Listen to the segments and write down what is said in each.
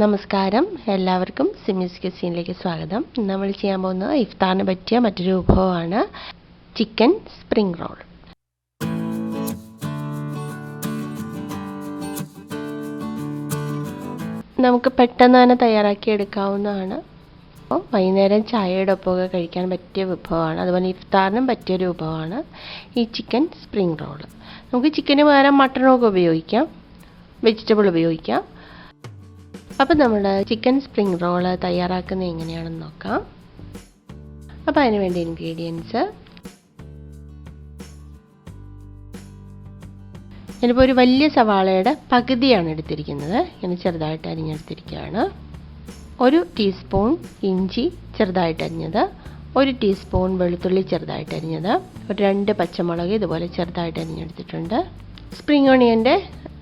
നമസ്കാരം. എല്ലാവർക്കും സിമിസ് കിച്ചനിലേക്ക് സ്വാഗതം. നമ്മൾ ചെയ്യാൻ പോകുന്നത് ഇഫ്താറിന് പറ്റിയ മറ്റൊരു വിഭവമാണ് ചിക്കൻ സ്പ്രിംഗ് റോൾ. നമുക്ക് പെട്ടെന്ന് തന്നെ തയ്യാറാക്കി എടുക്കാവുന്നതാണ് അപ്പോൾ വൈകുന്നേരം ചായയുടെ ഒപ്പമൊക്കെ കഴിക്കാൻ പറ്റിയ വിഭവമാണ്. അതുപോലെ ഇഫ്താറിനും പറ്റിയൊരു വിഭവമാണ് ഈ ചിക്കൻ സ്പ്രിംഗ് റോൾ. നമുക്ക് ചിക്കന് പകരം മട്ടണൊക്കെ ഉപയോഗിക്കാം. വെജിറ്റബിൾ ഉപയോഗിക്കാം. അപ്പോൾ നമ്മൾ ചിക്കൻ സ്പ്രിംഗ് റോൾ തയ്യാറാക്കുന്നത് എങ്ങനെയാണെന്ന് നോക്കാം. അപ്പോൾ അതിന് വേണ്ട ഇൻഗ്രീഡിയൻസ് ഞാനിപ്പോൾ ഒരു വലിയ സവാളയുടെ പകുതിയാണ് എടുത്തിരിക്കുന്നത്. ഇങ്ങനെ ചെറുതായിട്ട് അരിഞ്ഞെടുത്തിരിക്കുകയാണ്. ഒരു ടീസ്പൂൺ ഇഞ്ചി ചെറുതായിട്ട് അരിഞ്ഞത്. ഒരു ടീസ്പൂൺ വെളുത്തുള്ളി ചെറുതായിട്ട് അരിഞ്ഞത്. ഒരു രണ്ട് പച്ചമുളക് ഇതുപോലെ ചെറുതായിട്ട് അരിഞ്ഞെടുത്തിട്ടുണ്ട്. സ്പ്രിംഗ് ഓണിയന്റെ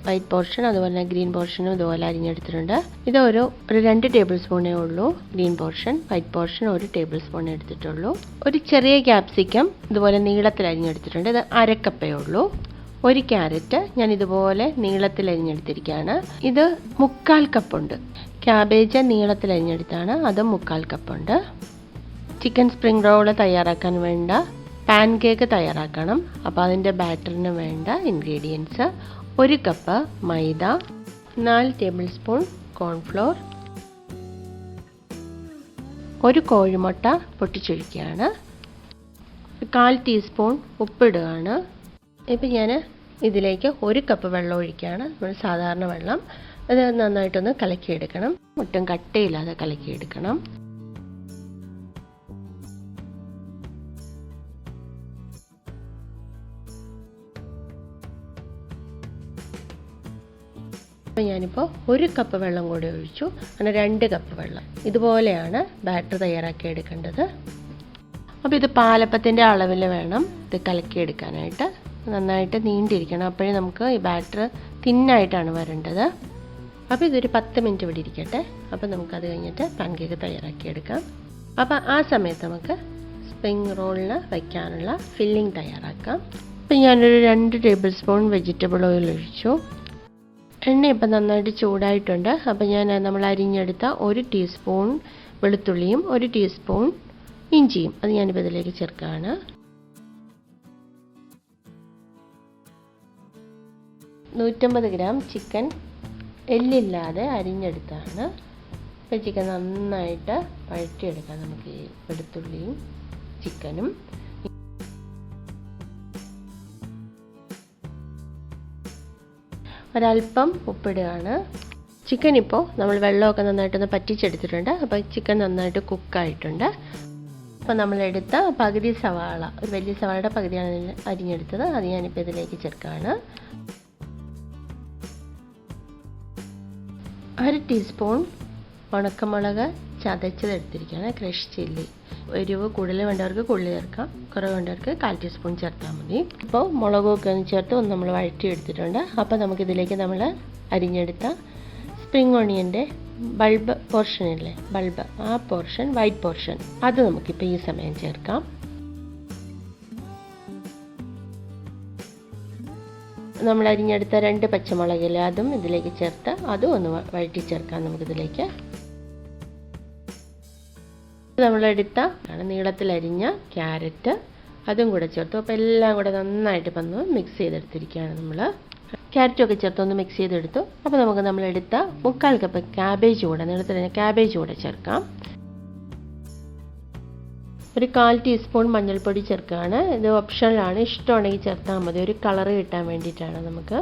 വൈറ്റ് പോർഷൻ അതുപോലെ തന്നെ ഗ്രീൻ പോർഷനും ഇതുപോലെ അരിഞ്ഞെടുത്തിട്ടുണ്ട്. ഇത് ഒരു ഒരു രണ്ട് ടേബിൾ സ്പൂണേ ഉള്ളൂ. ഗ്രീൻ പോർഷൻ വൈറ്റ് പോർഷൻ ഒരു ടേബിൾ സ്പൂൺ എടുത്തിട്ടുള്ളൂ. ഒരു ചെറിയ ക്യാപ്സിക്കം ഇതുപോലെ നീളത്തിൽ അരിഞ്ഞെടുത്തിട്ടുണ്ട്. ഇത് അരക്കപ്പേ ഉള്ളൂ. ഒരു ക്യാരറ്റ് ഞാൻ ഇതുപോലെ നീളത്തിൽ അരിഞ്ഞെടുത്തിരിക്കുകയാണ്. ഇത് മുക്കാൽ കപ്പുണ്ട്. ക്യാബേജ് നീളത്തിൽ അരിഞ്ഞെടുത്താണ്. അത് മുക്കാൽ കപ്പുണ്ട്. ചിക്കൻ സ്പ്രിംഗ് റോൾ തയ്യാറാക്കാൻ വേണ്ട. പാൻ കേക്ക് തയ്യാറാക്കണം. അപ്പോൾ അതിന്റെ ബാറ്ററിന് വേണ്ട ഇൻഗ്രീഡിയൻസ്. ഒരു കപ്പ് മൈദ നാല് ടേബിൾ സ്പൂൺ കോൺഫ്ലോർ ഒരു കോഴിമുട്ട പൊട്ടിച്ചൊഴിക്കുകയാണ്. കാൽ ടീസ്പൂൺ ഉപ്പിടുകയാണ്. ഇപ്പം ഞാൻ ഇതിലേക്ക് ഒരു കപ്പ് വെള്ളം ഒഴിക്കുകയാണ്. നമ്മൾ സാധാരണ വെള്ളം അത് നന്നായിട്ടൊന്ന് കലക്കിയെടുക്കണം. ഒട്ടും കട്ടയില്ലാതെ കലക്കിയെടുക്കണം. അപ്പോൾ ഞാനിപ്പോൾ ഒരു കപ്പ് വെള്ളം കൂടി ഒഴിച്ചു. അങ്ങനെ രണ്ട് കപ്പ് വെള്ളം. ഇതുപോലെയാണ് ബാറ്റർ തയ്യാറാക്കി എടുക്കേണ്ടത്. അപ്പോൾ ഇത് പാലപ്പത്തിന്റെ അളവിൽ വേണം ഇത് കലക്കിയെടുക്കാനായിട്ട് നന്നായിട്ട് നീണ്ടിരിക്കണം. അപ്പോഴേ നമുക്ക് ഈ ബാറ്റർ തിന്നായിട്ടാണ് വരേണ്ടത്. അപ്പോൾ ഇതൊരു പത്ത് മിനിറ്റ് ഇവിടെ ഇരിക്കട്ടെ. അപ്പോൾ നമുക്കത് കഴിഞ്ഞിട്ട് പാൻ തയ്യാറാക്കിയെടുക്കാം അപ്പോൾ ആ സമയത്ത് നമുക്ക് സ്പ്രിങ് റോളിന് വയ്ക്കാനുള്ള ഫില്ലിംഗ് തയ്യാറാക്കാം. അപ്പോൾ ഞാനൊരു രണ്ട് ടേബിൾ സ്പൂൺ വെജിറ്റബിൾ ഓയിൽ ഒഴിച്ചു. എണ്ണ ഇപ്പം നന്നായിട്ട് ചൂടായിട്ടുണ്ട്. അപ്പം ഞാൻ നമ്മൾ അരിഞ്ഞെടുത്ത ഒരു ടീസ്പൂൺ വെളുത്തുള്ളിയും ഒരു ടീസ്പൂൺ ഇഞ്ചിയും അത് ഞാനിപ്പോൾ ഇതിലേക്ക് ചേർക്കുകയാണ്. നൂറ്റമ്പത് ഗ്രാം ചിക്കൻ എല്ലില്ലാതെ അരിഞ്ഞെടുത്താണ്. ഇപ്പം ചിക്കൻ നന്നായിട്ട് വഴറ്റിയെടുക്കാം നമുക്ക് ഈ വെളുത്തുള്ളിയും ചിക്കനും. ഒരല്പം ഉപ്പിടുകയാണ്. ചിക്കൻ ഇപ്പോൾ നമ്മൾ വെള്ളമൊക്കെ നന്നായിട്ടൊന്ന് പറ്റിച്ചെടുത്തിട്ടുണ്ട്. അപ്പോൾ ചിക്കൻ നന്നായിട്ട് കുക്കായിട്ടുണ്ട് അപ്പോൾ നമ്മളെടുത്ത പകുതി സവാള ഒരു വലിയ സവാളയുടെ പകുതിയാണ് അരിഞ്ഞെടുത്തത്. അത് ഞാനിപ്പോൾ ഇതിലേക്ക് ചേർക്കുകയാണ്. അര ടീസ്പൂൺ ഉണക്കമുളക് ചതച്ചതെടുത്തിരിക്കുകയാണ് ക്രഷ് ചില്ലി. എരിവ് കൂടുതൽ വേണ്ടവർക്ക് കൂടുതൽ ചേർക്കാം. കുറവ് വേണ്ടവർക്ക് കാൽ ടീസ്പൂൺ ചേർത്താൽ മതി. ഇപ്പോൾ മുളകൊക്കെ ഒന്ന് ചേർത്ത് ഒന്ന് നമ്മൾ വഴറ്റി എടുത്തിട്ടുണ്ട് അപ്പോൾ നമുക്കിതിലേക്ക് നമ്മൾ അരിഞ്ഞെടുത്ത സ്പ്രിങ് ഓണിയന്റെ ബൾബ് പോർഷൻ ഇല്ലേ? ബൾബ് ആ പോർഷൻ വൈറ്റ് പോർഷൻ അത് നമുക്കിപ്പോൾ ഈ സമയം ചേർക്കാം. നമ്മൾ അരിഞ്ഞെടുത്ത രണ്ട് പച്ചമുളകിൽ അതും ഇതിലേക്ക് ചേർത്ത് അതും ഒന്ന് വഴറ്റി ചേർക്കാം നമുക്കിതിലേക്ക്. നമ്മളെടുത്ത നീളത്തിലരിഞ്ഞ ക്യാരറ്റ്. അതും കൂടെ ചേർത്തു. അപ്പോൾ എല്ലാം കൂടെ നന്നായിട്ട് വന്ന് മിക്സ് ചെയ്തെടുത്തിരിക്കുകയാണ് നമ്മൾ ക്യാരറ്റൊക്കെ ചേർത്ത് ഒന്ന് മിക്സ് ചെയ്തെടുത്തു. അപ്പോൾ നമുക്ക് നമ്മളെടുത്ത മുക്കാൽ കപ്പ് ക്യാബേജ് കൂടെ നീളത്തിൽ ക്യാബേജ് കൂടെ ചേർക്കാം. ഒരു കാൽ ടീസ്പൂൺ മഞ്ഞൾപ്പൊടി ചേർക്കുകയാണ്. ഇത് ഓപ്ഷണലാണ് ഇഷ്ടമുണ്ടെങ്കിൽ ചേർത്താൽ മതി. ഒരു കളറ് കിട്ടാൻ വേണ്ടിയിട്ടാണ് നമുക്ക്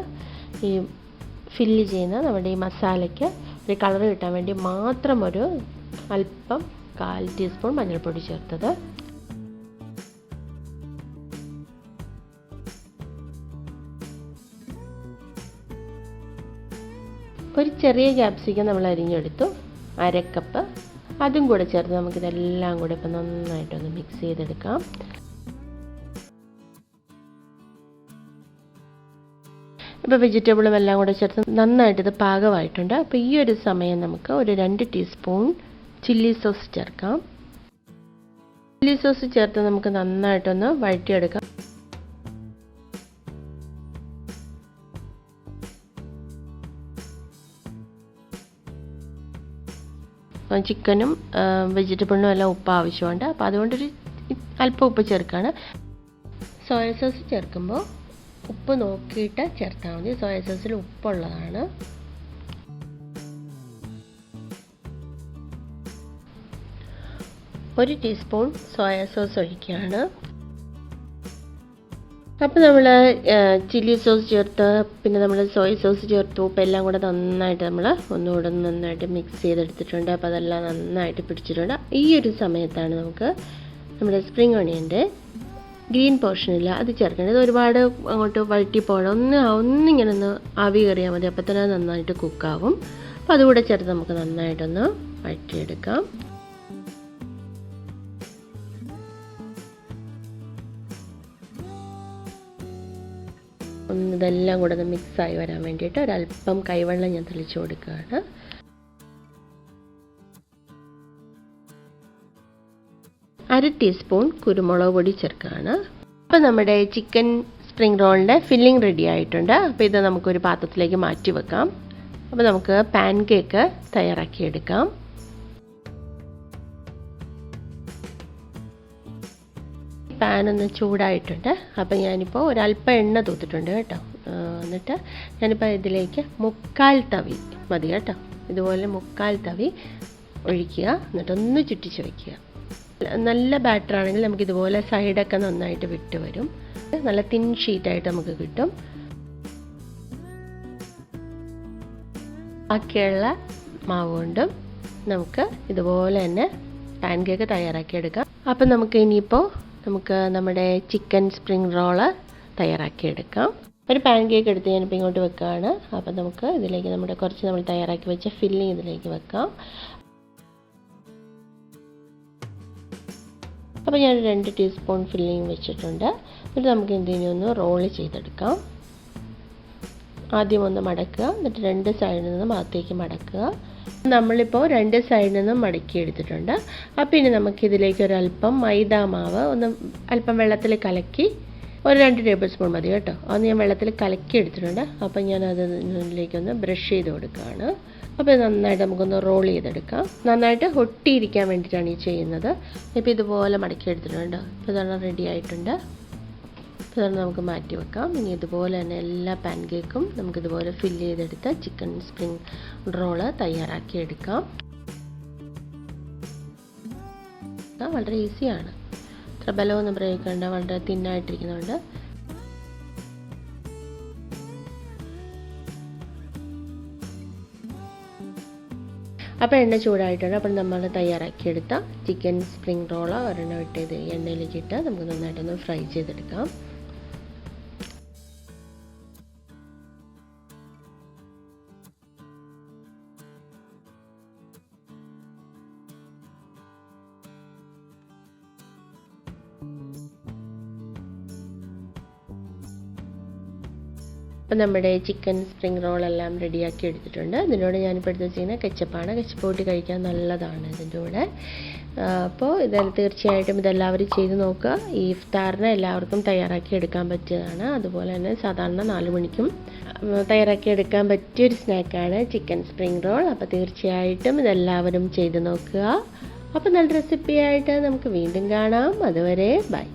ഈ ഫില്ല് ചെയ്യുന്ന നമ്മുടെ ഈ മസാലയ്ക്ക് ഒരു കളറ് കിട്ടാൻ വേണ്ടി മാത്രം ഒരു അല്പം കാൽ ടീസ്പൂൺ മഞ്ഞൾപ്പൊടി ചേർത്തത്. ഒരു ചെറിയ ക്യാപ്സിക്കം നമ്മൾ അരിഞ്ഞെടുത്തു. അരക്കപ്പ് അതും കൂടെ ചേർത്ത് നമുക്കിതെല്ലാം കൂടെ ഇപ്പം നന്നായിട്ടൊന്ന് മിക്സ് ചെയ്തെടുക്കാം. ഇപ്പോൾ വെജിറ്റബിളും എല്ലാം കൂടെ ചേർത്ത് നന്നായിട്ട് ഇത് പാകമായിട്ടുണ്ട്. അപ്പോൾ ഈ ഒരു സമയം നമുക്ക് ഒരു രണ്ട് ടീസ്പൂൺ ചില്ലി സോസ് ചേർക്കാം. ചില്ലി സോസ് ചേർത്ത് നമുക്ക് നന്നായിട്ടൊന്ന് വഴറ്റിയെടുക്കാം. ചിക്കനും വെജിറ്റബിളിനും എല്ലാം ഉപ്പ് ആവശ്യമുണ്ട്. അപ്പോൾ അതുകൊണ്ടൊരു അല്പം ഉപ്പ് ചേർക്കുകയാണ് സോയ സോസ് ചേർക്കുമ്പോൾ ഉപ്പ് നോക്കിയിട്ട് ചേർത്താൽ മതി. സോയ സോസിൽ ഉപ്പുള്ളതാണ്. ഒരു ടീസ്പൂൺ സോയാ സോസ് ഒഴിക്കുകയാണ്. അപ്പോൾ നമ്മൾ ചില്ലി സോസ് ചേർത്ത് പിന്നെ നമ്മൾ സോയ സോസ് ചേർത്ത്. ഉപ്പ് എല്ലാം കൂടെ നന്നായിട്ട് നമ്മൾ ഒന്നുകൂടെ നന്നായിട്ട് മിക്സ് ചെയ്തെടുത്തിട്ടുണ്ട്. അപ്പോൾ അതെല്ലാം നന്നായിട്ട് പിടിച്ചിട്ടുണ്ട്. ഈ ഒരു സമയത്താണ് നമുക്ക് നമ്മുടെ സ്പ്രിങ് ഓണിയന്റെ ഗ്രീൻ പോർഷനില്ല അത് ചേർക്കേണ്ടത്. ഒരുപാട് അങ്ങോട്ട് വഴറ്റി പോകണം ഒന്ന് ഒന്നിങ്ങനെ ഒന്ന് ആവി കയറിയാൽ മതി. അപ്പോൾ തന്നെ നന്നായിട്ട് കുക്കാവും അപ്പോൾ അതുകൂടെ ചേർത്ത് നമുക്ക് നന്നായിട്ടൊന്ന് വഴറ്റിയെടുക്കാം. ഒന്ന് ഇതെല്ലാം കൂടെ ഒന്ന് മിക്സായി വരാൻ വേണ്ടിയിട്ട് ഒരല്പം കൈവെള്ളം ഞാൻ തെളിച്ചു കൊടുക്കുകയാണ്. അര ടീസ്പൂൺ കുരുമുളക് പൊടി ചേർക്കുകയാണ്. അപ്പോൾ നമ്മുടെ ചിക്കൻ സ്പ്രിംഗ് റോളിന്റെ ഫില്ലിംഗ് റെഡി ആയിട്ടുണ്ട്. അപ്പോൾ ഇത് നമുക്കൊരു പാത്രത്തിലേക്ക് മാറ്റി വെക്കാം. അപ്പോൾ നമുക്ക് പാൻ കേക്ക് തയ്യാറാക്കിയെടുക്കാം. പാൻ ഒന്ന് ചൂടായിട്ടുണ്ട്. അപ്പോൾ ഞാനിപ്പോൾ ഒരല്പം എണ്ണ തൂത്തിട്ടുണ്ട് കേട്ടോ. എന്നിട്ട് ഞാനിപ്പോൾ ഇതിലേക്ക് മുക്കാൽ തവി മതി കേട്ടോ. ഇതുപോലെ മുക്കാൽ തവി ഒഴിക്കുക. എന്നിട്ടൊന്ന് ചുറ്റിച്ച് വയ്ക്കുക നല്ല ബാറ്റർ ആണെങ്കിൽ നമുക്ക് ഇതുപോലെ സൈഡൊക്കെ നന്നായിട്ട് വിട്ട് വരും. നല്ല തിൻ ഷീറ്റായിട്ട് നമുക്ക് കിട്ടും. ബാക്കിയുള്ള മാവ് കൊണ്ടും നമുക്ക് ഇതുപോലെ തന്നെ പാൻ കേക്ക് തയ്യാറാക്കി എടുക്കാം അപ്പം നമുക്ക് ഇനിയിപ്പോൾ നമുക്ക് നമ്മുടെ ചിക്കൻ സ്പ്രിംഗ് റോൾ തയ്യാറാക്കിയെടുക്കാം. ഒരു പാൻ കേക്ക് എടുത്ത് ഞാനിപ്പോൾ ഇങ്ങോട്ട് വെക്കുകയാണ് അപ്പോൾ നമുക്ക് ഇതിലേക്ക് നമ്മുടെ കുറച്ച് നമ്മൾ തയ്യാറാക്കി വെച്ച ഫില്ലിങ് ഇതിലേക്ക് വെക്കാം. അപ്പോൾ ഞാൻ രണ്ട് ടീസ്പൂൺ ഫില്ലിങ് വെച്ചിട്ടുണ്ട്. എന്നിട്ട് നമുക്ക് എന്തെങ്കിലും ഒന്ന് റോൾ ചെയ്തെടുക്കാം. ആദ്യം ഒന്ന് മടക്കുക. എന്നിട്ട് രണ്ട് സൈഡിൽ നിന്ന് അകത്തേക്ക് മടക്കുക. നമ്മളിപ്പോൾ രണ്ട് സൈഡിൽ നിന്നും മടക്കി എടുത്തിട്ടുണ്ട്. അപ്പോൾ ഇനി നമുക്കിതിലേക്ക് ഒരല്പം മൈദ മാവ് ഒന്ന് അല്പം വെള്ളത്തിൽ കലക്കി ഒരു രണ്ട് ടേബിൾ സ്പൂൺ മതി കേട്ടോ. അത് ഞാൻ വെള്ളത്തിൽ കലക്കി എടുത്തിട്ടുണ്ട്. അപ്പം ഞാൻ അതിലേക്കൊന്ന് ബ്രഷ് ചെയ്ത് കൊടുക്കുകയാണ്. അപ്പോൾ നന്നായിട്ട് നമുക്കൊന്ന് റോൾ ചെയ്തെടുക്കാം. നന്നായിട്ട് ഒട്ടിയിരിക്കാൻ വേണ്ടിയിട്ടാണ് ഈ ചെയ്യുന്നത്. ഇപ്പോൾ ഇതുപോലെ മടക്കി എടുത്തിട്ടുണ്ട്. ഇപ്പോൾ ഇതാണ് റെഡി ആയിട്ടുണ്ട്. അപ്പോൾ നമുക്ക് മാറ്റി വെക്കാം. ഇനി ഇതുപോലെ തന്നെ എല്ലാ പാൻ കേക്കും നമുക്കിതുപോലെ ഫിൽ ചെയ്തെടുത്ത ചിക്കൻ സ്പ്രിംഗ് റോൾ തയ്യാറാക്കി എടുക്കാം. വളരെ ഈസിയാണ് അത്ര ബലമൊന്നും പ്രയോഗിക്കേണ്ട വളരെ തിന്നായിട്ടിരിക്കുന്നുണ്ട് അപ്പോൾ എണ്ണ ചൂടായിട്ടുണ്ട്. അപ്പോൾ നമ്മൾ തയ്യാറാക്കിയെടുത്ത ചിക്കൻ സ്പ്രിംഗ് റോൾ ഒരെണ്ണം ഇട്ട് ഇത് എണ്ണയിലേക്ക് ഇട്ട് നമുക്ക് നന്നായിട്ടൊന്ന് ഫ്രൈ ചെയ്തെടുക്കാം. അപ്പോൾ നമ്മുടെ ചിക്കൻ സ്പ്രിംഗ് റോളെല്ലാം റെഡിയാക്കി എടുത്തിട്ടുണ്ട്. അതിനോട് ഞാനിപ്പോൾ എടുത്ത് വെച്ചിരിക്കുന്നത് കെച്ചപ്പാണ്. കെച്ചപ്പ് കൂട്ടി കഴിക്കാൻ നല്ലതാണ് ഇതിന്റെ കൂടെ. അപ്പോൾ ഇത് തീർച്ചയായിട്ടും ഇതെല്ലാവരും ചെയ്ത് നോക്കുക. ഈ ഇഫ്താറിന് എല്ലാവർക്കും തയ്യാറാക്കി എടുക്കാൻ പറ്റിയതാണ്. അതുപോലെ തന്നെ സാധാരണ നാല് മണിക്കും തയ്യാറാക്കി എടുക്കാൻ പറ്റിയൊരു സ്നാക്കാണ് ചിക്കൻ സ്പ്രിങ് റോൾ. അപ്പോൾ തീർച്ചയായിട്ടും ഇതെല്ലാവരും ചെയ്ത് നോക്കുക. അപ്പോൾ നല്ല റെസിപ്പിയായിട്ട് നമുക്ക് വീണ്ടും കാണാം. അതുവരെ ബൈ.